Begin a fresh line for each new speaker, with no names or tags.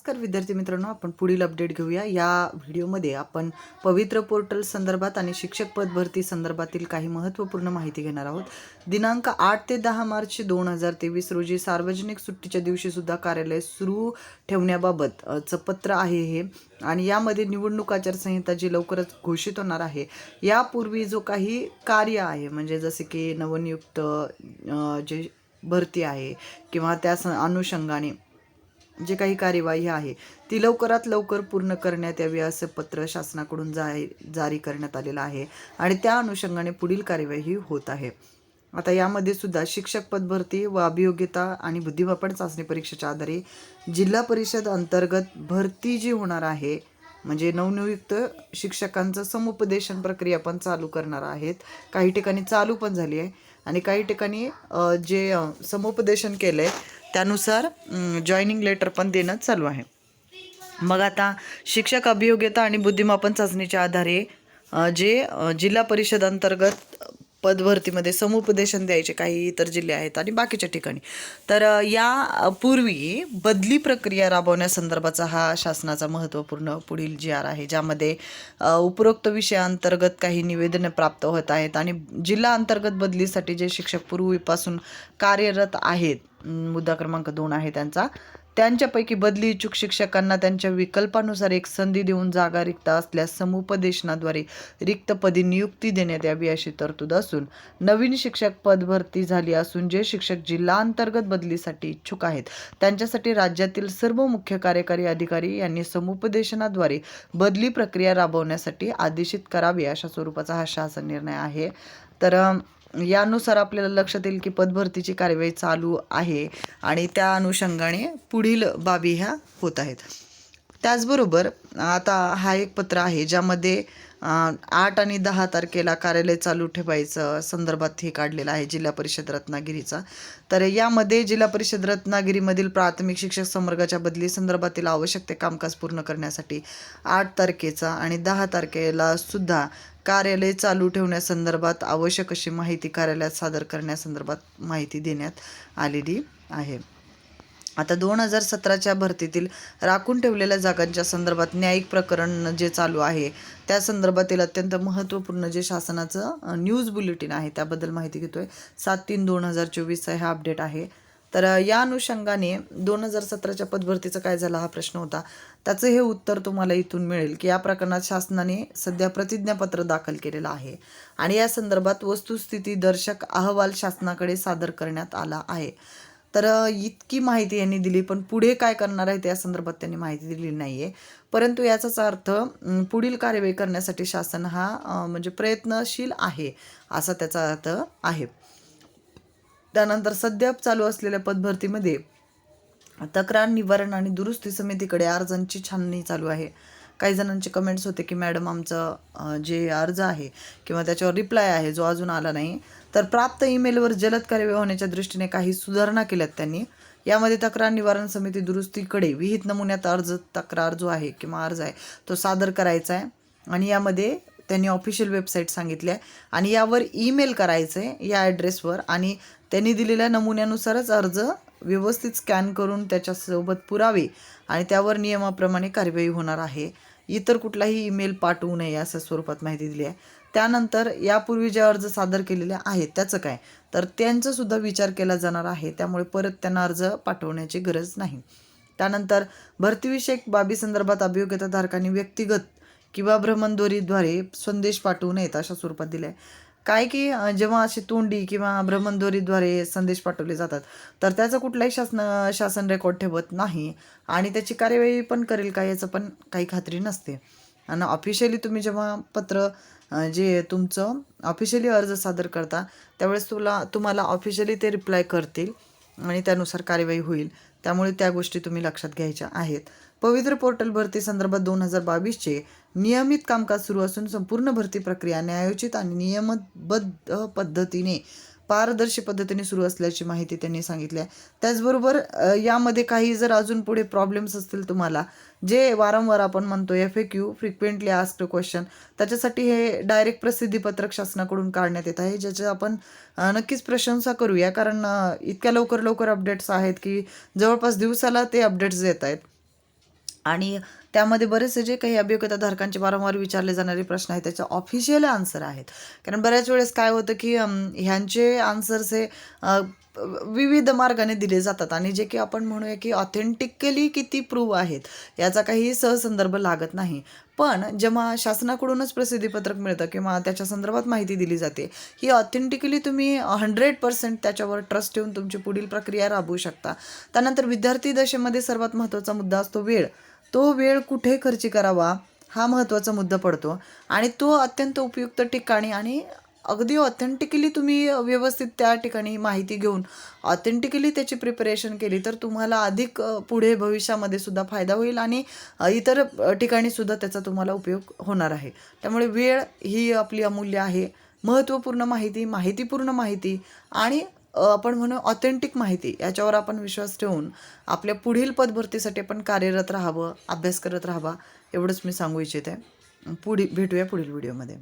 नमस्कार विद्यार्थी मित्रांनो आपण पुढील अपडेट घेऊया. या व्हिडिओमध्ये आपण पवित्र पोर्टल संदर्भात आणि शिक्षक पद भरती संदर्भातील काही महत्त्वपूर्ण माहिती घेणार आहोत. दिनांक आठ ते दहा मार्च दोन हजार तेवीस रोजी सार्वजनिक सुट्टीच्या दिवशीसुद्धा कार्यालय सुरू ठेवण्याबाबत पत्र आहे हे. आणि यामध्ये निवडणूक आचारसंहिता जी लवकरच घोषित होणार आहे यापूर्वी जो काही कार्य आहे म्हणजे जसे की नवनियुक्त जे भरती आहे किंवा त्या स- अनुषंगाने जे काही कार्यवाही आहे ती लवकरात लवकर पूर्ण करण्यात यावी असं पत्र शासनाकडून जाहीर जारी करण्यात आलेलं आहे आणि त्या अनुषंगाने पुढील कार्यवाही होत आहे. आता यामध्ये सुद्धा शिक्षक पद भरती व अभियोग्यता आणि बुद्धिमापन चाचणी परीक्षेच्या आधारे जिल्हा परिषद अंतर्गत भरती जी होणार आहे म्हणजे नवनियुक्त शिक्षकांचं समुपदेशन प्रक्रिया पण चालू करणार आहेत. काही ठिकाणी चालू पण झाली आहे आणि काही ठिकाणी जे समुपदेशन केलं आहे त्यानुसार जॉईनिंग लेटर पण देणं चालू आहे. मग आता शिक्षक अभियोग्यता आणि बुद्धिमापन चाचणीच्या आधारे जे जिल्हा परिषद अंतर्गत पदभरतीमध्ये समुपदेशन द्यायचे काही इतर जिल्हे आहेत आणि बाकीच्या ठिकाणी. तर या पूर्वी बदली प्रक्रिया राबवण्यासंदर्भाचा हा शासनाचा महत्त्वपूर्ण पुढील जी आर आहे ज्यामध्ये उपरोक्त विषयाअंतर्गत काही निवेदनं प्राप्त होत आहेत आणि जिल्हा अंतर्गत बदलीसाठी जे शिक्षक पूर्वीपासून कार्यरत आहेत मुद्दा क्रमांक दोन आहे त्यांचा त्यांच्यापैकी बदली इच्छुक शिक्षकांना त्यांच्या विकल्पानुसार एक संधी देऊन जागा रिक्त असल्यास समुपदेशनाद्वारे रिक्तपदी नियुक्ती देण्यात यावी अशी तरतूद असून नवीन शिक्षक पद भरती झाली असून जे शिक्षक जिल्हा अंतर्गत बदलीसाठी इच्छुक आहेत त्यांच्यासाठी राज्यातील सर्व मुख्य कार्यकारी अधिकारी यांनी समुपदेशनाद्वारे बदली प्रक्रिया राबवण्यासाठी आदेशित करावी अशा स्वरूपाचा हा शासन निर्णय आहे. तर यानुसार आपल्याला लक्षात येईल की पदभरतीची कारवाई चालू आहे आणि त्या अनुषंगाने पुढील बाबी ह्या होत आहेत. त्याचबरोबर आता हा एक पत्र आहे ज्यामध्ये आठ आणि दहा तारखेला कार्यालय चालू ठेवायचं संदर्भात हे काढलेलं आहे जिल्हा परिषद रत्नागिरीचा. तर यामध्ये जिल्हा परिषद रत्नागिरीमधील प्राथमिक शिक्षक संवर्गाच्या बदली संदर्भातील आवश्यक ते कामकाज पूर्ण करण्यासाठी आठ तारखेचा आणि दहा तारखेला सुद्धा कार्यालय चालू ठेवण्यासंदर्भात आवश्यक अशी माहिती कार्यालयात सादर करण्यासंदर्भात माहिती देण्यात आलेली आहे. आता दोन हजार सतराच्या भरतीतील राखून ठेवलेल्या जागांच्या संदर्भात न्यायिक प्रकरण जे चालू आहे त्या संदर्भातील अत्यंत महत्त्वपूर्ण जे शासनाचं न्यूज बुलेटिन आहे त्याबद्दल माहिती घेतोय. सात तीन दोन हजार चोवीसचा हा अपडेट आहे. तर या अनुषंगाने दोन हजार सतराच्या पदभरतीचं काय झालं हा प्रश्न होता? त्याचं हे उत्तर तुम्हाला इथून मिळेल की या प्रकरणात शासनाने सध्या प्रतिज्ञापत्र दाखल केलेलं आहे आणि या संदर्भात वस्तुस्थिती दर्शक अहवाल शासनाकडे सादर करण्यात आला आहे. तर इतकी माहिती यांनी दिली पण पुढे काय करणार आहे त्या संदर्भात त्यांनी माहिती दिलेली नाही आहे परंतु याचाच अर्थ पुढील कार्यवाही करण्यासाठी शासन हा म्हणजे प्रयत्नशील आहे असा त्याचा अर्थ आहे. त्यानंतर सध्या चालू असलेल्या पदभरतीमध्ये तक्रार निवारण आणि दुरुस्ती समितीकडे अर्जांची छाननी चालू आहे. काही जणांचे कमेंट्स होते की मॅडम आमचं जे अर्ज आहे किंवा त्याच्यावर रिप्लाय आहे जो अजून आला नाही. तर प्राप्त ईमेलवर जलद कार्यवाही होण्याच्या दृष्टीने काही सुधारणा केल्यात त्यांनी. यामध्ये तक्रार निवारण समिती दुरुस्तीकडे विहित नमुन्यात अर्ज तक्रार जो आहे किंवा अर्ज आहे तो सादर करायचा आहे. आणि यामध्ये त्यांनी ऑफिशियल वेबसाईट सांगितली आहे. आणि यावर ईमेल करायचं आहे या ॲड्रेसवर आणि त्यांनी दिलेल्या नमुन्यानुसारच अर्ज व्यवस्थित स्कॅन करून त्याच्यासोबत पुरावे आणि त्यावर नियमाप्रमाणे कार्यवाही होणार आहे. इतर कुठलाही ईमेल पाठवू नये असं स्वरूपात माहिती दिली आहे. त्यानंतर यापूर्वी जे अर्ज सादर केलेले आहेत त्याचं काय? तर त्यांचासुद्धा विचार केला जाणार आहे. त्यामुळे परत त्यांना अर्ज पाठवण्याची गरज नाही. त्यानंतर भरतीविषयक बाबी संदर्भात अभियोग्यताधारकांनी व्यक्तिगत किंवा भ्रमणध्वरीद्वारे संदेश पाठवू नयेत अशा स्वरूपात दिले आहे. काय की जेव्हा अशी तोंडी किंवा भ्रमणध्वरीद्वारे संदेश पाठवले जातात तर त्याचा कुठलाही शासन शासन रेकॉर्ड ठेवत नाही. आणि त्याची कार्यवाही पण करेल का याचं पण काही खात्री नसते. आणि ऑफिशियली तुम्ही जेव्हा पत्र जे तुमचं ऑफिशियली अर्ज सादर करता त्यावेळेस तुला तुम्हाला ऑफिशियली ते रिप्लाय करतील आणि त्यानुसार कार्यवाही होईल. त्यामुळे त्या गोष्टी तुम्ही लक्षात घ्यायच्या आहेत. पवित्र पोर्टल भरती संदर्भात दोन हजार बावीसचे नियमित कामकाज सुरू असून संपूर्ण भरती प्रक्रिया न्यायोचित आणि नियमबद्ध पद्धतीने पारदर्शी पद्धतीने सुरू असल्याची माहिती त्यांनी सांगितली आहे. त्याचबरोबर यामध्ये काही जर अजून पुढे प्रॉब्लेम्स असतील तुम्हाला जे वारंवार आपण म्हणतो F A Q frequently asked question त्याच्यासाठी हे डायरेक्ट प्रसिद्धीपत्रक शासनाकडून काढण्यात येत आहे ज्याची आपण नक्कीच प्रशंसा करूया. कारण इतक्या लवकर लवकर अपडेट्स आहेत की जवळपास दिवसाला ते अपडेट्स येत आहेत. आणि त्यामध्ये बरेचसे जे काही अभियोग्यताधारकांचे वारंवार विचारले जाणारे प्रश्न आहेत त्याचे ऑफिशियल आन्सर आहेत. कारण बऱ्याच वेळेस काय होतं की ह्यांचे आन्सर्स हे विविध मार्गाने दिले जातात. आणि जे की आपण म्हणूया की ऑथेंटिकली किती प्रूव्ह आहेत याचा काही सहसंदर्भ लागत नाही. पण जेव्हा शासनाकडूनच प्रसिद्धीपत्रक मिळतं किंवा त्याच्या संदर्भात माहिती दिली जाते ही ऑथेंटिकली तुम्ही हंड्रेड पर्सेंट त्याच्यावर ट्रस्ट ठेवून तुमची पुढील प्रक्रिया राबवू शकता. त्यानंतर विद्यार्थी दशेमध्ये सर्वात महत्त्वाचा मुद्दा असतो वेळ. तो वेळ कुठे खर्ची करावा हा महत्त्वाचा मुद्दा पडतो. आणि तो अत्यंत उपयुक्त ठिकाणी आणि अगदी ऑथेंटिकली तुम्ही व्यवस्थित त्या ठिकाणी माहिती घेऊन ऑथेंटिकली त्याची प्रिपरेशन केली तर तुम्हाला अधिक पुढे भविष्यामध्ये सुद्धा फायदा होईल आणि इतर ठिकाणी सुद्धा त्याचा तुम्हाला उपयोग होणार आहे. त्यामुळे वेळ ही आपली अमूल्य आहे. महत्त्वपूर्ण माहिती माहितीपूर्ण माहिती आणि आपण म्हणू ऑथेंटिक माहिती याच्यावर आपण विश्वास ठेवून आपल्या पुढील पदभरतीसाठी आपण कार्यरत राहावं अभ्यास करत राहावा एवढंच मी सांगू इच्छिते. पुढे भेटूया पुढील व्हिडिओमध्ये